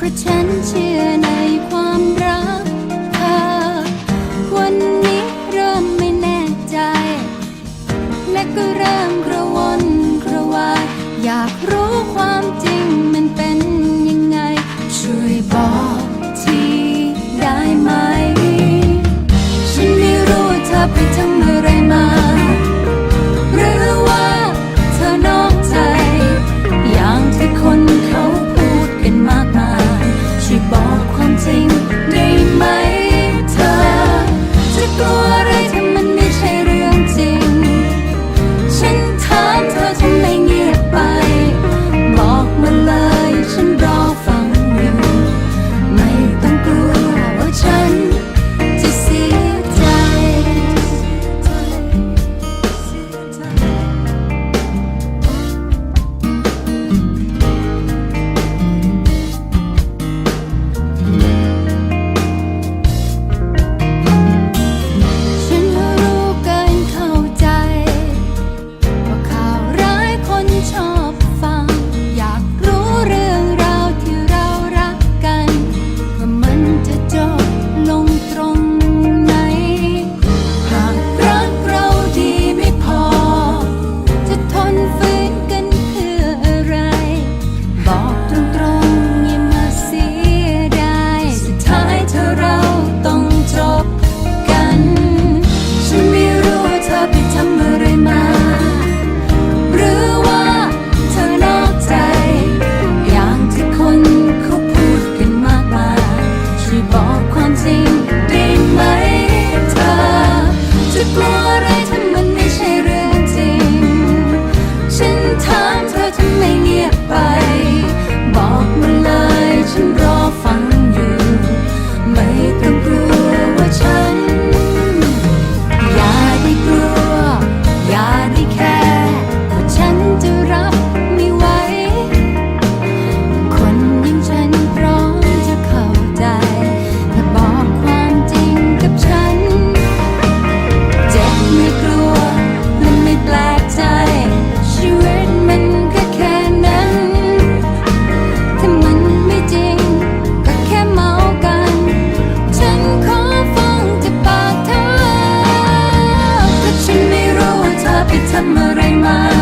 เพราะฉันเชื่อในความรักค่ะ วันนี้เริ่มไม่แน่ใจ และก็เริ่มกระวนกระวาย อยากรู้ความจริงมันเป็นยังไง ช่วยบอกทีได้ไหม ฉันไม่รู้เธอไปทาง dancing. บอกความจริง ไปทำอะไรมา